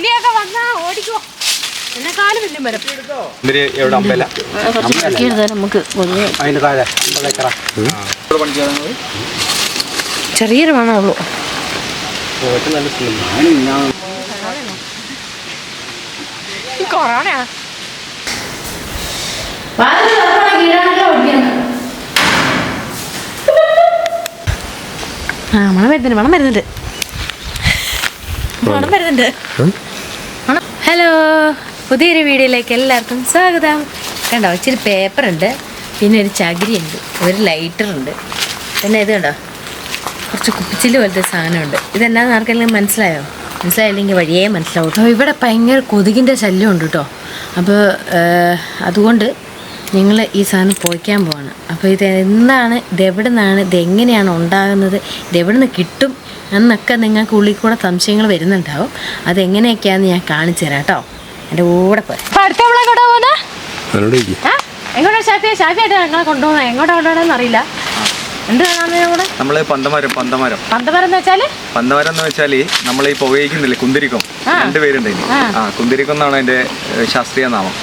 പുലിയൊക്കെ വന്നാ ഓടിക്കോ. എന്നെക്കാളും വലിയ മരം. ഇവർ എവിടെ? അമ്പല. നമുക്ക് അതിന് താഴെ ചെറിയൊരു മണമുള്ളൂ ആ മണം വരുന്നുണ്ട് മണം വരുന്നുണ്ട്. മണം വരുന്നുണ്ട്. ഹലോ പുതിയൊരു വീഡിയോയിലേക്ക് എല്ലാവർക്കും സ്വാഗതം. കണ്ടോ ഇച്ചിരി പേപ്പർ ഉണ്ട് പിന്നെ ഒരു ചകിരി ഉണ്ട് ഒരു ലൈറ്റർ ഉണ്ട്. പിന്നെ ഇത് കണ്ടോ കുറച്ച് കുപ്പിച്ചിൽ പോലത്തെ സാധനമുണ്ട്. ഇതെന്നാന്ന് ആർക്കെങ്കിലും മനസ്സിലായോ? മനസ്സിലായില്ലെങ്കിൽ വഴിയേ മനസ്സിലാവും. ഇവിടെ ഭയങ്കര കൊതുകിന്റെ ശല്യമുണ്ട് കേട്ടോ. അപ്പോൾ അതുകൊണ്ട് നിങ്ങൾ ഈ സാധനം പോയിക്കാൻ പോവാണ്. അപ്പോൾ ഇത് എന്താണ് ഇത് എവിടെ നിന്നാണ് ഇത് എങ്ങനെയാണ് ഉണ്ടാകുന്നത് ഇത് എവിടെ നിന്ന് കിട്ടും എന്നൊക്കെ നിങ്ങൾക്ക് ഉള്ളിൽ കൂടെ സംശയങ്ങൾ വരുന്നുണ്ടാവും. അതെങ്ങനെയൊക്കെയാണെന്ന് ഞാൻ കാണിച്ചു തരാം കേട്ടോ. എന്റെ കൂടെ പോയി എങ്ങോട്ടാ ഷാഫിയ? ഷാഫിയായിട്ട് ഞങ്ങളെ കൊണ്ടുപോകുന്നത് എങ്ങോട്ടാ കൊണ്ടുപോകണമെന്ന് അറിയില്ല. നമ്മൾ പന്തമരം പന്തമരം. പന്തമരം എന്ന് വെച്ചാൽ പന്തമരം എന്ന് വെച്ചാൽ നമ്മൾ ഈ ഉപയോഗിക്കുന്നില്ലേ കുന്തിരിക്കം. രണ്ടുപേരുണ്ട് ഇനി ആ. കുന്തിരിക്കം എന്നാണ് അതിന്റെ ശാസ്ത്രീയ നാമം.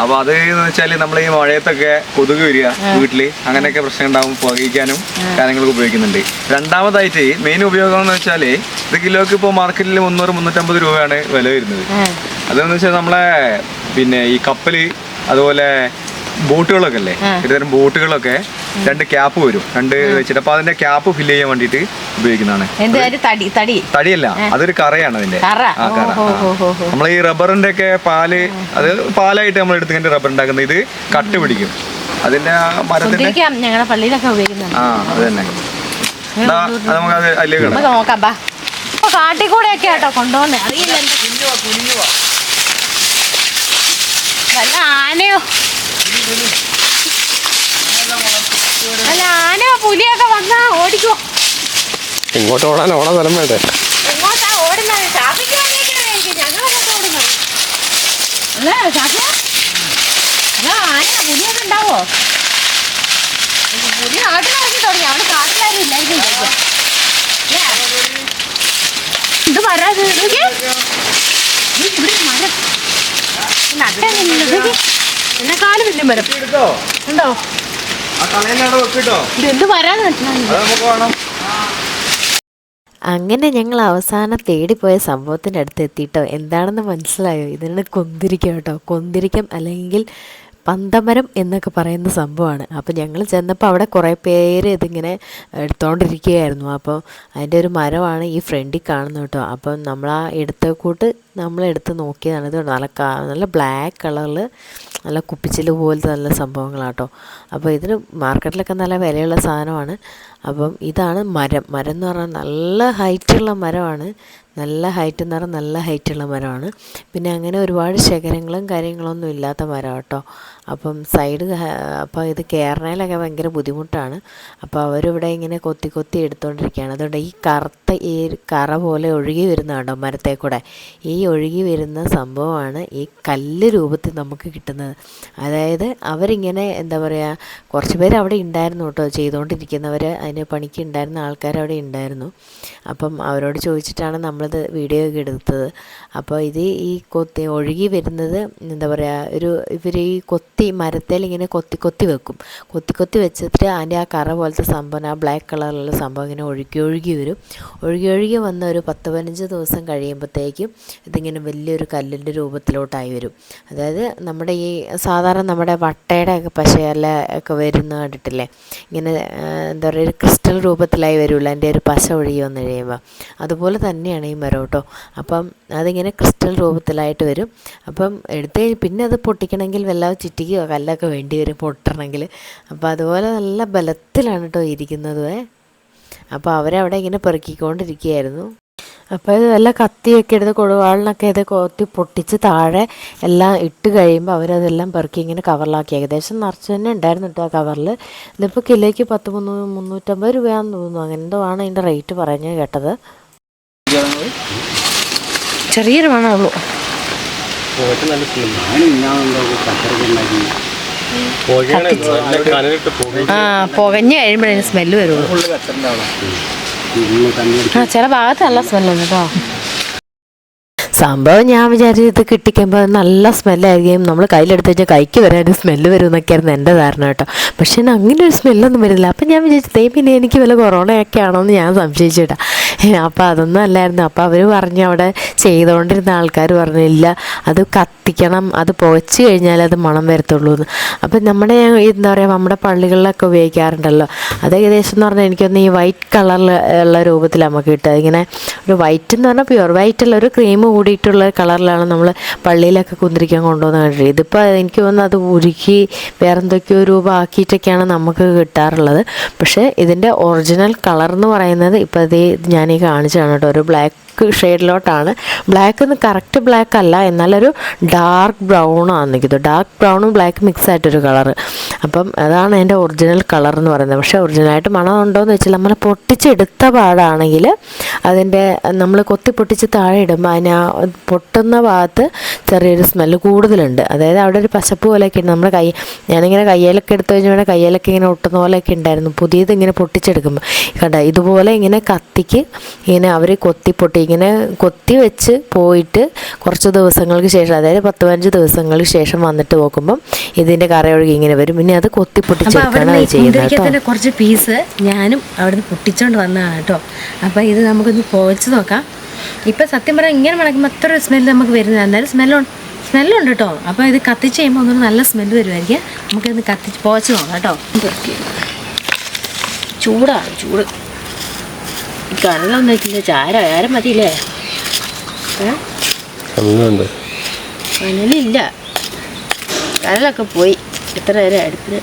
അപ്പൊ അത് എന്ന് വെച്ചാൽ നമ്മൾ ഈ മഴയത്തൊക്കെ കൊതുക് വരിക വീട്ടിൽ അങ്ങനെയൊക്കെ പ്രശ്നം ഉണ്ടാവും പുകയിക്കാനും കാര്യങ്ങൾക്ക് ഉപയോഗിക്കുന്നുണ്ട്. രണ്ടാമതായിട്ട് മെയിൻ ഉപയോഗം എന്ന് വെച്ചാൽ ഇത് കിലോക്ക് ഇപ്പോൾ മാർക്കറ്റിൽ മുന്നൂറ് മുന്നൂറ്റമ്പത് രൂപയാണ് വില വരുന്നത്. അതെന്ന് വെച്ചാൽ നമ്മളെ പിന്നെ ഈ കപ്പൽ അതുപോലെ ബോട്ടുകളൊക്കെ അല്ലേ ഇത്തരം ബോട്ടുകളൊക്കെ രണ്ട് ക്യാപ്പ് വരും. രണ്ട് വെച്ചിട്ട് അപ്പൊ അതിന്റെ ക്യാപ്പ് ഫില്ല് ചെയ്യാൻ വേണ്ടിട്ട് ഉപയോഗിക്കുന്നതാണ്. തടിയല്ല അതൊരു കറയാണ് അതിന്റെ. നമ്മൾ ഈ റബ്ബറിന്റെ ഒക്കെ പാൽ അത് പാലായിട്ട് നമ്മൾ എടുത്തിട്ട് റബ്ബർ ഉണ്ടാക്കുന്നത്. ഇത് കട്ട് പിടിക്കും. അതിന്റെ മരത്തിന്റെ ഞങ്ങളുടെ പള്ളിയിലൊക്കെ ഉപയോഗിക്കുന്നുണ്ട് ആ അത് തന്നെ. നമുക്ക് അതിലേക്ക് നോക്കാം കൊണ്ടുപോകുന്നത് അറിയില്ല. വല്ല ആനയോ? വല്ല ആന പുലിയൊക്കെ വന്നാ ഓടിക്കോ ഇങ്ങോട്ട് ഓടാൻ ഓടാൻ സ്ഥലം വേണ്ടേ? എങ്ങോട്ടാ ഓടുന്നത്? ഷാപ്പിക്ക് വേണ്ടിയൊക്കെയായിരിക്കും ഞങ്ങളെങ്ങോട്ട് ഓടുന്നത്? അല്ലേ ഷാപ്പിയ അല്ല ആന പുലിയൊക്കെ ഉണ്ടാവോ? പുലി നാട്ടിലിറങ്ങി തുടങ്ങി. അവിടെ കാട്ടിലാരും ഇല്ലായിരിക്കും ചോദിക്കാം ഇത് വരാതെ ഇവിടെ മരം. എന്നെക്കാളും വലിയ മരം. ഉണ്ടോ? ഇത് അങ്ങനെ ഞങ്ങൾ അവസാനം തേടിപ്പോയ സംഭവത്തിന്റെ അടുത്ത് എത്തിയിട്ടോ എന്താണെന്ന് മനസ്സിലായോ? ഇതിന് കൊന്തിരിക്കം കേട്ടോ കൊന്തിരിക്കം അല്ലെങ്കിൽ പന്തമരം എന്നൊക്കെ പറയുന്ന സംഭവമാണ്. അപ്പോൾ ഞങ്ങൾ ചെന്നപ്പോൾ അവിടെ കുറേ പേര് ഇതിങ്ങനെ എടുത്തുകൊണ്ടിരിക്കുകയായിരുന്നു അപ്പോൾ അതിന്റെ ഒരു മരമാണ് ഈ ഫ്രണ്ടിൽ കാണുന്നത് കേട്ടോ അപ്പം നമ്മൾ ആ എടുത്ത കൂട്ട് നമ്മൾ എടുത്ത് നോക്കിയതാണ്. ഇത് നല്ല നല്ല ബ്ലാക്ക് കളറിൽ നല്ല കുപ്പിച്ചിൽ പോലത്തെ നല്ല സംഭവങ്ങളാട്ടോ. അപ്പോൾ ഇതിന് മാർക്കറ്റിലൊക്കെ നല്ല വിലയുള്ള സാധനമാണ്. അപ്പം ഇതാണ് മരം. മരം എന്ന് പറഞ്ഞാൽ നല്ല ഹൈറ്റുള്ള മരമാണ്. നല്ല ഹൈറ്റ് എന്ന് പറഞ്ഞാൽ നല്ല ഹൈറ്റുള്ള മരമാണ്. പിന്നെ അങ്ങനെ ഒരുപാട് ശേഖരങ്ങളും കാര്യങ്ങളൊന്നും ഇല്ലാത്ത മരം കേട്ടോ അപ്പം സൈഡ് അപ്പോൾ ഇത് കയറണേലൊക്കെ ഭയങ്കര ബുദ്ധിമുട്ടാണ്. അപ്പോൾ അവരിവിടെ ഇങ്ങനെ കൊത്തി കൊത്തി എടുത്തുകൊണ്ടിരിക്കുകയാണ് അതുകൊണ്ട് ഈ കറുത്ത ഈ കറ പോലെ ഒഴുകി വരുന്ന കണ്ടോ മരത്തെ കൂടെ? ഈ ഒഴുകി വരുന്ന സംഭവമാണ് ഈ കല്ല് രൂപത്തിൽ നമുക്ക് കിട്ടുന്നത്. അതായത് അവരിങ്ങനെ എന്താ പറയുക കുറച്ച് പേര് അവിടെ ഉണ്ടായിരുന്നു കേട്ടോ. ചെയ്തുകൊണ്ടിരിക്കുന്നവർ അതിന് പണിക്ക് ഉണ്ടായിരുന്ന ആൾക്കാർ അവിടെ ഉണ്ടായിരുന്നു. അപ്പം അവരോട് ചോദിച്ചിട്ടാണ് നമ്മളിത് വീഡിയോ ഒക്കെ എടുത്തത്. അപ്പോൾ ഇത് ഈ കൊത്തി ഒഴുകി വരുന്നത് എന്താ പറയുക ഒരു ഇവർ ഈ കൊത്തി മരത്തേൽ ഇങ്ങനെ കൊത്തി കൊത്തി വെക്കും. കൊത്തി കൊത്തി വെച്ചിട്ട് അതിന്റെ ആ കറ പോലത്തെ സംഭവം ആ ബ്ലാക്ക് കളറിലുള്ള സംഭവം ഇങ്ങനെ ഒഴുകി ഒഴുകി വരും. ഒഴുകി ഒഴുകി വന്ന ഒരു പത്ത് പതിനഞ്ച് ദിവസം കഴിയുമ്പോഴത്തേക്കും ഇതിങ്ങനെ വലിയൊരു കല്ലിന്റെ രൂപത്തിലോട്ടായി വരും. അതായത് നമ്മുടെ ഈ സാധാരണ നമ്മുടെ വട്ടയുടെ ഒക്കെ പശയല്ല ഒക്കെ വരുന്ന കണ്ടിട്ടില്ലേ? ഇങ്ങനെ എന്താ പറയുക ഒരു ക്രിസ്റ്റൽ രൂപത്തിലായി വരുള്ളൂ. അതിന്റെ ഒരു പശ ഒഴുകി വന്നു കഴിയുമ്പോൾ അതുപോലെ തന്നെയാണ് ഈ മരം കേട്ടോ. അപ്പം അതിങ്ങനെ ക്രിസ്റ്റൽ രൂപത്തിലായിട്ട് വരും. അപ്പം എടുത്ത് പിന്നെ അത് പൊട്ടിക്കണമെങ്കിൽ വല്ല ചുറ്റിക്കോ കല്ലൊക്കെ വേണ്ടി വരും പൊട്ടണമെങ്കിൽ. അപ്പോൾ അതുപോലെ നല്ല ബലത്തിലാണ് കേട്ടോ ഇരിക്കുന്നത്. അപ്പോൾ അവരവിടെ ഇങ്ങനെ പെറുക്കിക്കൊണ്ടിരിക്കുകയായിരുന്നു. അപ്പോൾ ഇത് നല്ല കത്തിയൊക്കെ എടുത്ത് കൊടുവാളിനൊക്കെ ഇത് കൊത്തി പൊട്ടിച്ച് താഴെ എല്ലാം ഇട്ട് കഴിയുമ്പോൾ അവരതെല്ലാം പെറുക്കി ഇങ്ങനെ കവറിലാക്കി. ഏകദേശം നിറച്ച് തന്നെ ഉണ്ടായിരുന്നു കേട്ടോ ആ കവറിൽ. ഇതിപ്പോൾ കിലോയ്ക്ക് പത്ത് മുന്നൂ മുന്നൂറ്റമ്പത് രൂപയാണെന്ന് തോന്നുന്നു. അങ്ങനെ എന്തോ ആണ് അതിന്റെ റേറ്റ് പറഞ്ഞു കേട്ടത്. ചെറിയൊരു മണമുള്ളൂ. പോയിട്ട് നല്ല ഞാൻ ആ പുകഞ്ഞ് കഴിയുമ്പോഴേ സ്മെല്ല് വരുള്ളൂ ആ ചില ഭാഗത്ത് നല്ല സ്മെല്ലുണ്ട് കേട്ടോ സംഭവം ഞാൻ വിചാരിച്ചു ഇത് കിട്ടിക്കുമ്പോൾ നല്ല സ്മെല്ലായിരിക്കും. നമ്മൾ കയ്യിലെടുത്ത് കഴിഞ്ഞാൽ കൈക്ക് വരാൻ സ്മെല്ല് വരും എന്നൊക്കെയായിരുന്നു എന്റെ ധാരണ കേട്ടോ. പക്ഷേ അങ്ങനെ ഒരു സ്മെല്ലൊന്നും വരുന്നില്ല. അപ്പം ഞാൻ വിചാരിച്ചു ദേ പിന്നെ എനിക്ക് വല്ല കൊറോണയൊക്കെ ആണോ എന്ന് ഞാൻ സംശയിച്ചിട്ടാ അപ്പോൾ അതൊന്നും അല്ലായിരുന്നു. അപ്പോൾ അവർ പറഞ്ഞു അവിടെ ചെയ്തുകൊണ്ടിരുന്ന ആൾക്കാർ പറഞ്ഞില്ല അത് കത്തിക്കണം അത് പുകച്ച് കഴിഞ്ഞാൽ അത് മണം വരത്തുള്ളൂ എന്ന് അപ്പം നമ്മുടെ എന്താ പറയുക നമ്മുടെ പള്ളികളിലൊക്കെ ഉപയോഗിക്കാറുണ്ടല്ലോ. അത് ഏകദേശം എന്ന് പറഞ്ഞാൽ എനിക്കൊന്ന് ഈ വൈറ്റ് കളറിൽ ഉള്ള രൂപത്തിൽ നമുക്ക് കിട്ടുക. ഇങ്ങനെ ഒരു വൈറ്റ് എന്ന് പറഞ്ഞാൽ പ്യുവർ വൈറ്റ് ഉള്ള ഒരു ക്രീം കൂടിയിട്ടുള്ള കളറിലാണ് നമ്മൾ പള്ളിയിലൊക്കെ കുന്തിരിക്കാൻ കൊണ്ടുവന്ന് കണ്ടിട്ട്. ഇതിപ്പോൾ എനിക്ക് തോന്നുന്നു അത് ഉരുക്കി വേറെന്തൊക്കെയോ രൂപ ആക്കിയിട്ടൊക്കെയാണ് നമുക്ക് കിട്ടാറുള്ളത്. പക്ഷേ ഇതിന്റെ ഒറിജിനൽ കളർ എന്ന് പറയുന്നത് ഇപ്പോൾ ഇത് ഞാൻ ഈ കാണിച്ചതാണ് കേട്ടോ. ഒരു ബ്ലാക്ക് ഷെയ്ഡിലോട്ടാണ്. ബ്ലാക്ക് എന്ന് കറക്റ്റ് ബ്ലാക്ക് അല്ല എന്നാലൊരു ഡാർക്ക് ബ്രൗൺ ആണ് നിൽക്കുന്നത് ഡാർക്ക് ബ്രൗണും ബ്ലാക്ക് മിക്സ് ആയിട്ടൊരു കളറ്. അപ്പം അതാണ് എന്റെ ഒറിജിനൽ കളർ എന്ന് പറയുന്നത്. പക്ഷേ ഒറിജിനലായിട്ട് മണം ഉണ്ടോയെന്ന് വെച്ചാൽ നമ്മൾ പൊട്ടിച്ചെടുത്ത പാടാണെങ്കിൽ അതിന്റെ നമ്മൾ കൊത്തി പൊട്ടിച്ച് താഴെ ഇടുമ്പോൾ അതിന് പൊട്ടുന്ന ഭാഗത്ത് ചെറിയൊരു സ്മെല്ല് കൂടുതലുണ്ട്. അതായത് അവിടെ ഒരു പശപ്പ് പോലെയൊക്കെ ഉണ്ട്. നമ്മുടെ കൈ ഞാനിങ്ങനെ കയ്യിലൊക്കെ എടുത്തു കഴിഞ്ഞാൽ കയ്യിലൊക്കെ ഇങ്ങനെ ഒട്ടുന്ന പോലെയൊക്കെ ഉണ്ടായിരുന്നു. പുതിയത് ഇങ്ങനെ പൊട്ടിച്ചെടുക്കുമ്പോൾ. കണ്ട? ഇതുപോലെ ഇങ്ങനെ കത്തിക്ക് ഇങ്ങനെ അവർ കൊത്തി പൊട്ടി ഇങ്ങനെ കൊത്തി വെച്ച് പോയിട്ട് കുറച്ച് ദിവസങ്ങൾക്ക് ശേഷം അതായത് പത്ത് പതിനഞ്ച് ദിവസങ്ങൾക്ക് ശേഷം വന്നിട്ട് നോക്കുമ്പം ഇതിന്റെ കറയൊഴുകി ഇങ്ങനെ വരും. പിന്നെ അത് കൊത്തി പൊട്ടിച്ചെടുക്കണം അത് ചെയ്യുന്നത് കുറച്ച് പീസ് ഞാനും അവിടുന്ന് പൊട്ടിച്ചോണ്ട് വന്നതാണ് കേട്ടോ. അപ്പോൾ ഇത് നമുക്കൊന്ന് പോവച്ച് നോക്കാം. ഇപ്പൊ സത്യം പറഞ്ഞാൽ ഇങ്ങനെ മണക്കുമ്പോൾ അത്ര സ്മെല്ല് നമുക്ക് വരുന്നത് എന്നാലും സ്മെല്ലുണ്ട് സ്മെല്ലുണ്ട് കേട്ടോ. അപ്പോൾ ഇത് കത്തിച്ച് കഴിയുമ്പോൾ ഒന്നും നല്ല സ്മെല്ല് വരുമായിരിക്കും നമുക്കിത് കത്തിച്ച് പോച്ച് നോക്കാം കേട്ടോ. ചൂടാണ് ചൂട്. കനലൊന്നും വെച്ചില്ല ചാര ആരം മതിയില്ലേ കനലില്ല കനലൊക്കെ പോയി. എത്ര നേരം അടുപ്പിന്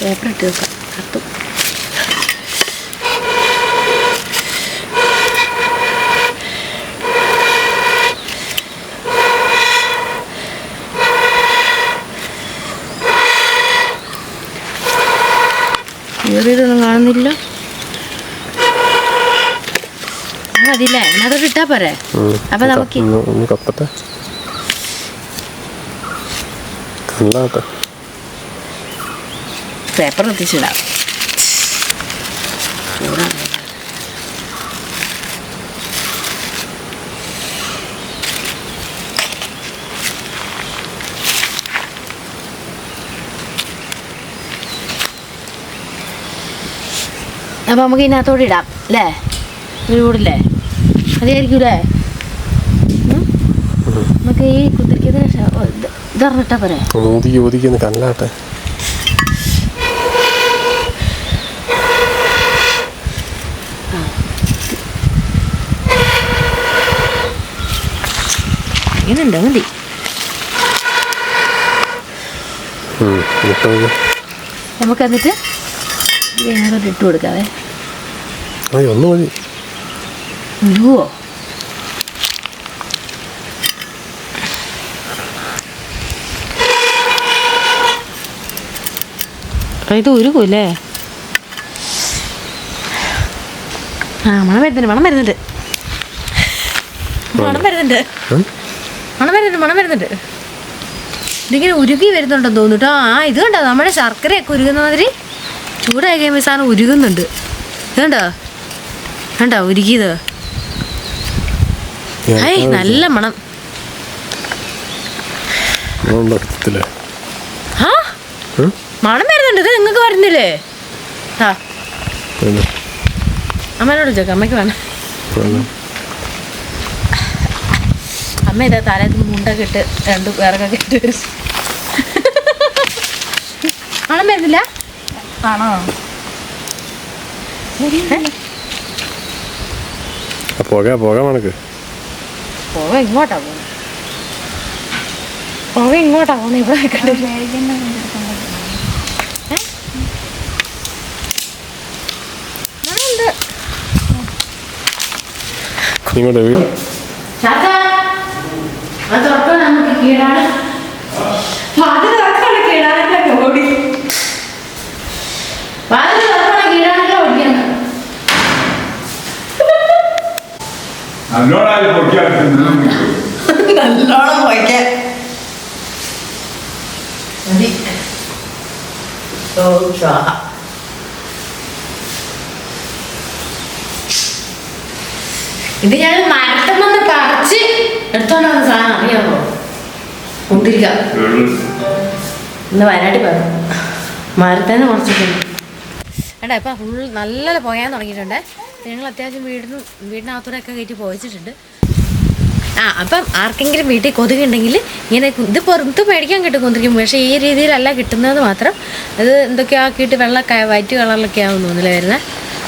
പേപ്പർ ഇട്ട് വെക്കാം. കത്തും. ആ, മതിയില്ലേ? അതിനകത്തോട്ട് ഇട്ടാ പോരെ? അപ്പൊ നമുക്ക് കണ്ടാട്ടെ പേപ്പർ എത്തിച്ചിടാം അപ്പം നമുക്ക് ഇതിനകത്തോടെ ഇടാം അല്ലേ? ഒരു ചൂടില്ലേ മതിയായിരിക്കൂലേ നമുക്ക് ഈ കുത്തിരിക്കുന്ന ഇതറിഞ്ഞിട്ടാ പോരെ? ഊതിക്ക് ഊതിക്ക് കല്ലാട്ടെ. ഇങ്ങനെയുണ്ട് മതി. നമുക്ക് എന്നിട്ട് വേറെ ഇട്ട് കൊടുക്കാവേ. ഒന്ന് മതി. ഉരുവോ ഇത് ഉരുകൂല്ലേ ആ മണം വരുന്നുണ്ട് മണം വരുന്നുണ്ട്. മണം വരുന്നുണ്ട്. മണം വരുന്നുണ്ട് മണം വരുന്നുണ്ട്. ഇതിങ്ങനെ ഉരുകി വരുന്നുണ്ടെന്ന് തോന്നിട്ടോ ആ ഇത് കണ്ടോ? നമ്മുടെ ശർക്കരയൊക്കെ ഉരുകുന്ന മാതിരി ചൂടായി കഴിയുമ്പോൾ സാധനം ഉരുകുന്നുണ്ട്. ഇത് കണ്ടോ? കണ്ടോ? ഉരുകിയത്? നല്ല മണം. മണം വരുന്നുണ്ട് ഇത് നിങ്ങൾക്ക് വരുന്നില്ലേ? ആ അമ്മേനോട് ചോദിക്കാം അമ്മയ്ക്ക് വേണം. അമ്മ ഇതാ തലേന്ന് മുണ്ടൊക്കെ ഇട്ട് രണ്ട് വിറകൊക്കെ ഇട്ട് വരും മണം വരുന്നില്ല? ആണോ? പുക പുക മണക്ക്. പോവ ഇങ്ങോട്ടാ പോകുന്നത് പോവ ഇങ്ങോട്ടാ പോകുന്നത് ഇവിടെ നിൽക്കണ്ട മണമുണ്ട് നല്ലോണം പൊയ്ക്കാൻ നല്ലോണം പൊയ്ക്കാൻ മതി. ഇത് ഞാൻ മരത്തം വന്ന് പറിച്ച് എടുത്തോണ്ട് വന്ന സാധനം അറിയാമോ മുന്തിരിക്ക ഇന്ന് വയനാട്ടിൽ പറഞ്ഞു മരത്തേന്ന് കുറച്ചിട്ടുണ്ട് ഏട്ടാ ഇപ്പം ഫുൾ നല്ല പോയാൻ തുടങ്ങിയിട്ടുണ്ട്. ഞങ്ങൾ അത്യാവശ്യം വീടിനും വീടിനകത്തൂടെ ഒക്കെ കയറ്റി പോയിച്ചിട്ടുണ്ട്. ആ അപ്പം ആർക്കെങ്കിലും വീട്ടിൽ കൊതുക് ഉണ്ടെങ്കിൽ ഇങ്ങനെ ഇത് പുറത്ത് മേടിക്കാൻ കിട്ടും കൊതിരിക്കും പക്ഷേ ഈ രീതിയിലല്ല കിട്ടുന്നത് മാത്രം. അത് എന്തൊക്കെയോ ആക്കിയിട്ട് വെള്ള വൈറ്റ് കളറിലൊക്കെ ആവും തോന്നില്ല വരുന്നത്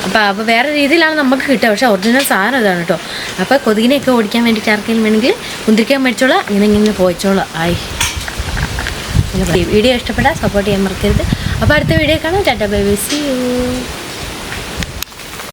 അപ്പോൾ അപ്പോൾ വേറെ രീതിയിലാണ് നമുക്ക് കിട്ടുക പക്ഷേ ഒറിജിനൽ സാധനം ഇതാണ് കേട്ടോ. അപ്പോൾ കൊതുകിനെയൊക്കെ ഓടിക്കാൻ വേണ്ടിയിട്ട് ആർക്കെങ്കിലും വേണമെങ്കിൽ കുന്തിരിക്കാൻ മേടിച്ചോളാം. ഇങ്ങനെ ഇങ്ങനെ പോയിച്ചോളാം. ആയി. വീഡിയോ ഇഷ്ടപ്പെട്ടാൽ സപ്പോർട്ട് ചെയ്യാൻ മറക്കരുത്. അപ്പോൾ അടുത്ത വീഡിയോ കാണാം. Tata bye bye. See you